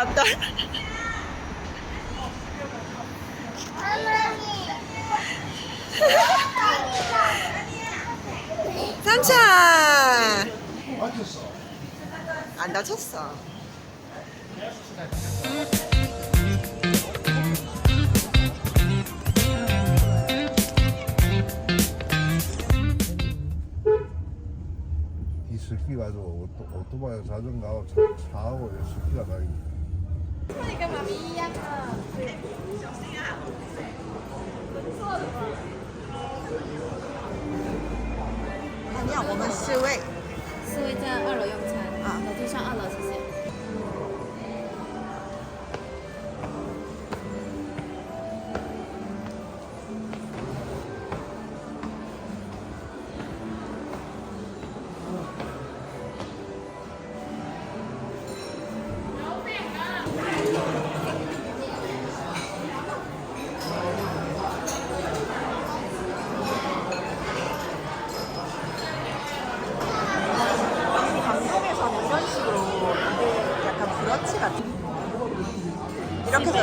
왔다. 삼차 안 다쳤어. 이 스키 가지고 오토, 오토바이 자전거하고 차, 차하고 이 스키가 다니 跟妈咪一样。你好，我们四位，四位在二楼用餐。啊，那就上二楼，谢谢。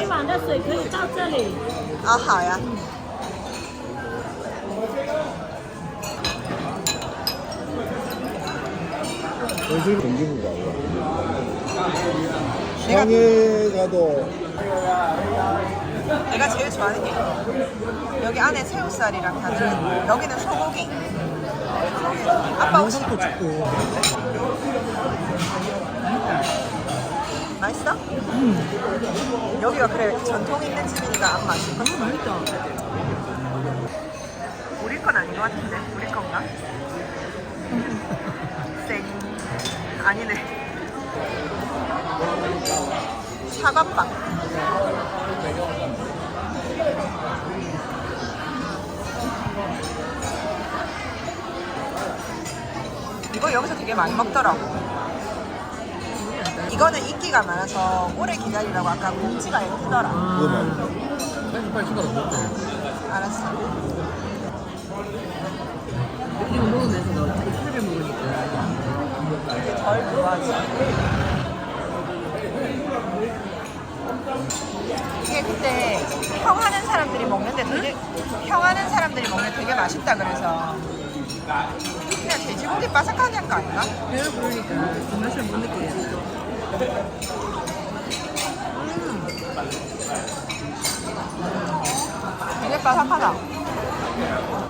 满的水可以到这里。 아, 好呀. 현실 동기부가 아니라 내가 상해 가도 내가 제일 좋아하는 게 이거. 여기 안에 새우살이랑 다 들어있고 여기는 소고기. 소고기. 아빠 혹시 찍고 맛있어? 여기가 그래 전통 있는 집이니까 안 맛있어. 맛있다. 우리 건 아닌 것 같은데 우리 건가? 쌩 아니네. 사과빵. 이거 여기서 되게 많이 먹더라고. 이거는 인기가 많아서 오래 기다리라고 아까 공지가 뜨더라. 그거 말이야 빨리 빨리 시간 없대 알았어. 이거 먹으면서 너 회를 먹으니까 이게 덜 좋아하지. 이게 그때 평하는 사람들이 먹는데 되게 평하는 사람들이 먹는데 되게 맛있다 그래서 그냥 돼지고기 바삭하게 한 거 아닌가? 부르니까 그 맛을 못 느끼겠어 되게 바삭하다.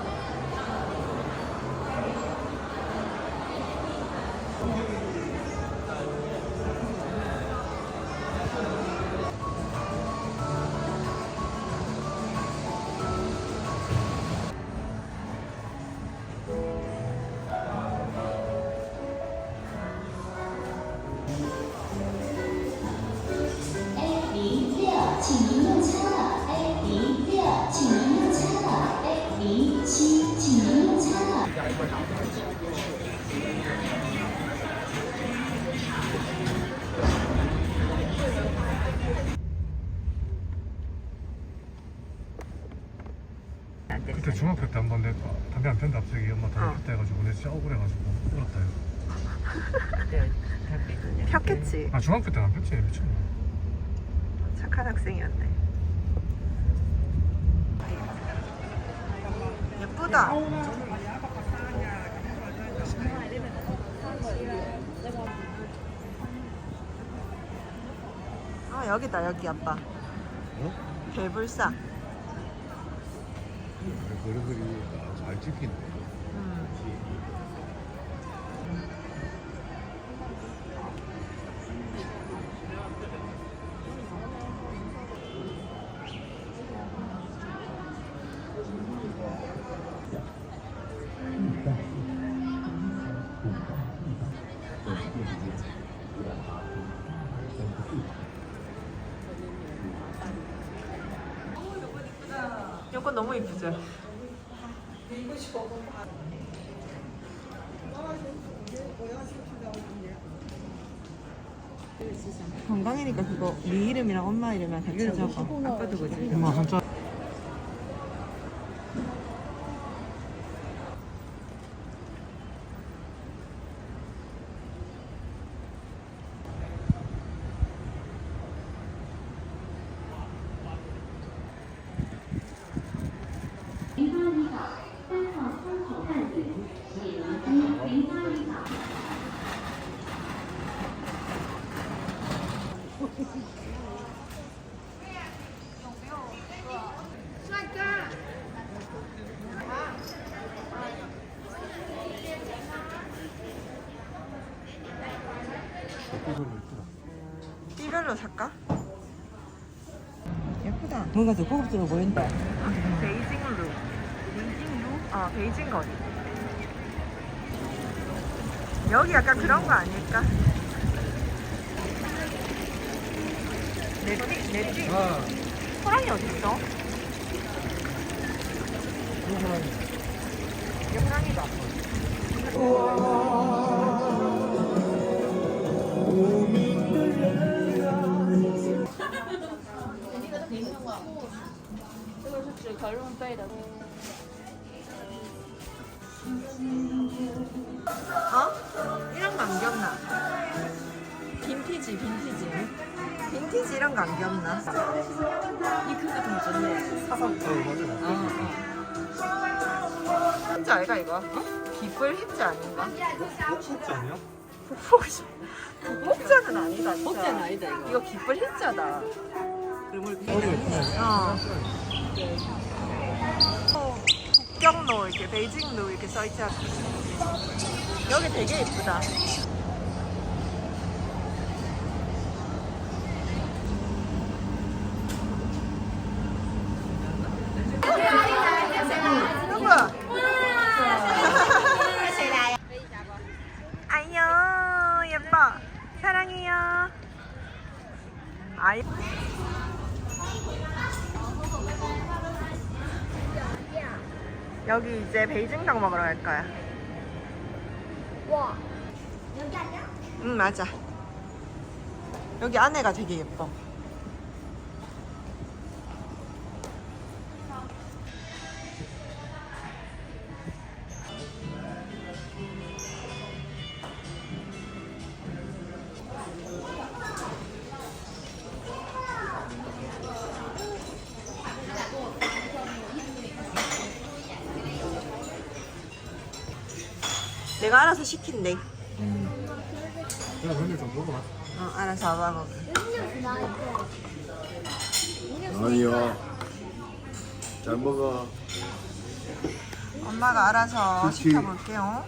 그때 중학교 때 한 번 내가 담배 안 폈는데 갑자기 엄마 담배 폈다 해가지고 내가 진짜 억울해가지고 울었다 이거 폈겠지. 아 중학교 때는 안 폈지 미쳤나 착한 학생이었네. 예쁘다. 아 여기다 여기 아빠. 어? 개불사. 그런 그리 잘 찍힌다 너무 이쁘죠? 건강이니까 그거 네 이름이랑 엄마 이름이랑 같이 적어. 아빠도 그지 엄마 한자 띠별로 살까? 예쁘다. 뭔가 더 고급스러워 보인다. 베이징 룩. 베이징 룩? 어, 베이징 거리. 여기 약간 그런 거 아닐까? 넷띠? 넷띠? 아, 호랑이 어딨어? 이게 호랑이다. 어? 이런 거안 귀엽나? 빈티지, 빈티지. 빈티지 이런 거안 귀엽나? 이크 같은 거 좋네. 사서. 어 맞아 힙자 아이가 이거? 깃불 힙자 아닌가? 진짜 아니야? 북복자. 북복자는 아니다. 진짜. 복자는 아니다 이거. 이거 깃불 힙자다. 그러면 어. 어, 북경로 이렇게 베이징로 이렇게 써있지 않나? 여기 되게 예쁘다. 누구야? 안녕 예뻐 사랑해요 아이 여기 이제 베이징닭 먹으러 갈 거야. 와 여기 아니야? 응 맞아. 여기 안에가 되게 예뻐 내가 알아서 시킨대 그냥 맨날 좀 먹어봐 어 알아서 와봐 먹어 아니요. 잘 먹어. 엄마가 알아서 그치. 시켜볼게요.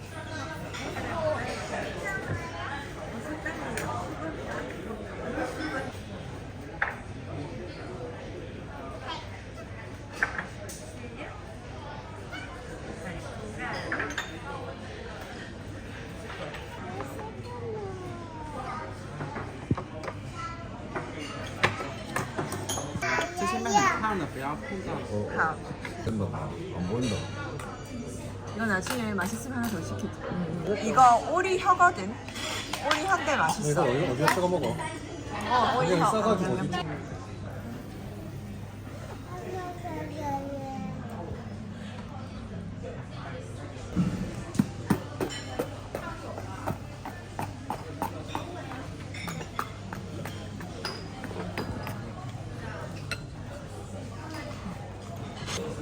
어, 好， 된다. 안 보인다. 이거 나중에 맛있으면 하나 더 시켜줘. 이거 오리 혀거든. 오리 혀인데 맛있어. 이거 어디에 싸가 먹어? 어, 오리 혀. 싸가지고 어, 어디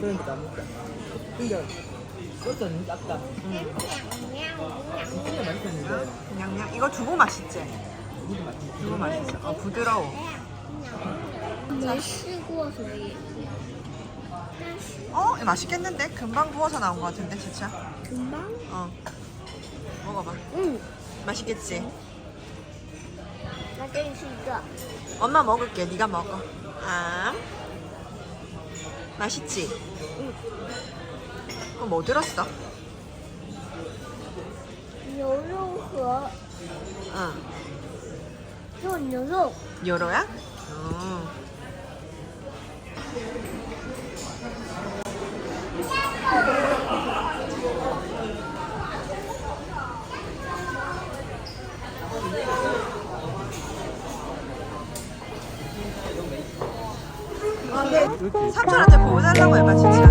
그러니까 남자. 근데 소스는 작다. 진짜 맛있었는데 냥냥 이거 두부 맛있지? 이게 맛있지. 두부 맛있어. 아, 어, 부드러워. 물 씻고서 어? 맛있겠는데? 금방 구워서 나온 것 같은데 진짜. 금방? 어. 먹어봐. 응. 맛있겠지? 엄마 먹을게. 네가 먹어. 아. 맛있지? 그럼 뭐 들었어? 여러 응. 저 여러 열어야? 어. 삼촌한테 보고 달라고 해봐 진짜.